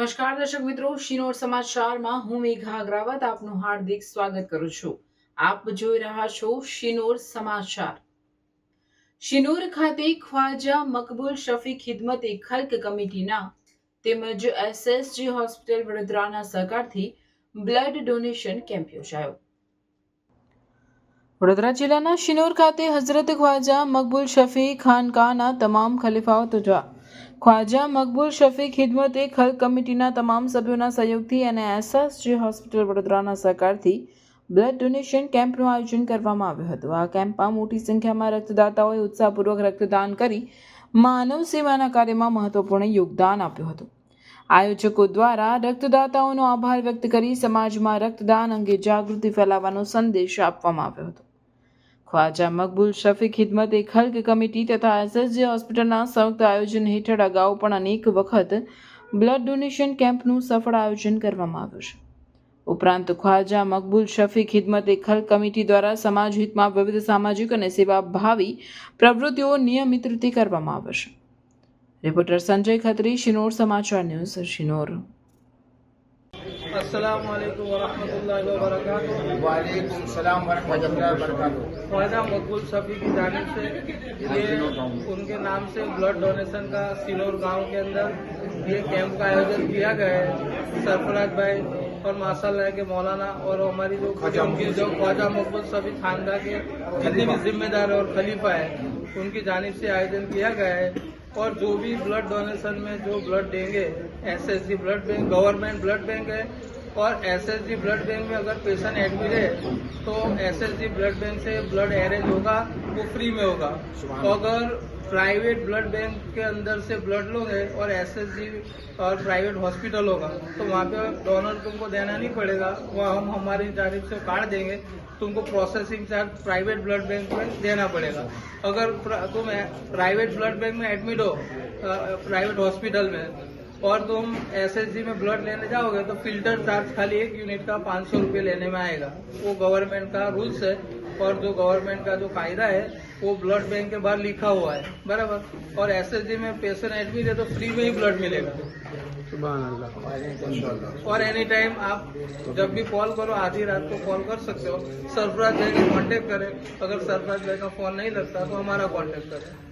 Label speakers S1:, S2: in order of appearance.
S1: નમસ્કાર, દર્શક મિત્રો. શિનોર સમાચારમાં હું મેઘા અગ્રાવત આપનું હાર્દિક સ્વાગત કરું છું. આપ જોઈ રહ્યા છો શિનોર સમાચાર શિનોર ખાતે ખ્વાજા મકબૂલ શફી ખિદમતે ખલ્ક કમિટીના તેમજ એસએસજી હોસ્પિટલ વડોદરાના સહકારથી બ્લડ ડોનેશન કેમ્પ યોજાયો. વડોદરા જિલ્લાના શિનોર ખાતે હઝરત ખ્વાજા મકબૂલ શફી ખાનકાના તમામ ખલીફાઓ ખ્વાજા, મકબૂલ, શફીક, ખિદમતે ખલ કમિટીના તમામ સભ્યોના સહયોગથી અને એસએસજી હોસ્પિટલ વડોદરાના સહકારથી બ્લડ ડોનેશન કેમ્પનું આયોજન કરવામાં આવ્યું હતું. આ કેમ્પમાં મોટી સંખ્યામાં રક્તદાતાઓએ ઉત્સાહપૂર્વક રક્તદાન કરી માનવ સેવાના કાર્યમાં મહત્વપૂર્ણ યોગદાન આપ્યું હતું. આયોજકો દ્વારા રક્તદાતાઓનો આભાર વ્યક્ત કરી સમાજમાં રક્તદાન અંગે જાગૃતિ ફેલાવવાનો સંદેશ આપવામાં આવ્યો હતો. ખ્વાજા મકબૂલ શફીક ખિદમત એ હલ્ક કમિટી તથા એસએસજી હોસ્પિટલના સંયુક્ત આયોજન હેઠળ અગાઉ પણ અનેક વખત બ્લડ ડોનેશન કેમ્પનું સફળ આયોજન કરવામાં આવ્યું છે. ઉપરાંત ખ્વાજા મકબૂલ શફીક ખિદમત હલ્ક કમિટી દ્વારા સમાજ હિતમાં વિવિધ સામાજિક અને સેવાભાવી પ્રવૃત્તિઓ નિયમિત રીતે કરવામાં આવશે રિપોર્ટર સંજય ખત્રી, શિનોર સમાચાર ન્યૂઝ, શિનોર.
S2: अस्सलाम वालेकुम वरहमतुल्लाहि वबरकातुहू
S3: वालेकुम सलाम वरहमतुल्लाहि वबरकातुहू
S2: ख्वाजा मकबूल शफी की जानब से ये उनके नाम से ब्लड डोनेशन का सिनोर गाँव के अंदर ये कैंप का आयोजन किया गया है। सरफराज भाई और माशाल्लाह के मौलाना और हमारी जो जो ख्वाजा मकबूल शफी खानदा के जितने भी जिम्मेदार और खलीफा है उनकी जानब से आयोजन किया गया है। और जो भी ब्लड डोनेशन में जो ब्लड देंगे SSG blood bank government blood bank है और एसएसजी ब्लड बैंक में अगर पेशेंट एडमिट है तो एसएसजी ब्लड बैंक से ब्लड अरेंज होगा वो फ्री में होगा। तो अगर प्राइवेट ब्लड बैंक के अंदर से ब्लड लोगे और एसएसजी और प्राइवेट हॉस्पिटल होगा तो वहाँ पे डोनर तुमको देना नहीं पड़ेगा। वहाँ हम हमारी जानिब से कार्ड देंगे। तुमको processing charge private blood bank में देना पड़ेगा। अगर तुम प्राइवेट ब्लड बैंक में एडमिट हो प्राइवेट हॉस्पिटल में और तुम एसएसजी में ब्लड लेने जाओगे तो फ़िल्टर चार्ज खाली एक यूनिट का पाँच सौ रुपये लेने में आएगा। वो गवर्नमेंट का रूल्स है और जो गवर्नमेंट का जो कायदा है, वो ब्लड बैंक के बाहर लिखा हुआ है। बराबर। और एसएसजी में पेशेंट एडमिट है तो फ्री में ही ब्लड मिलेगा। और एनी टाइम आप जब भी कॉल करो, आधी रात को कॉल कर सकते हो। सरफराज भाई का कॉन्टेक्ट करें। अगर सरफराज भाई का फ़ोन नहीं लगता तो हमारा कॉन्टेक्ट करें।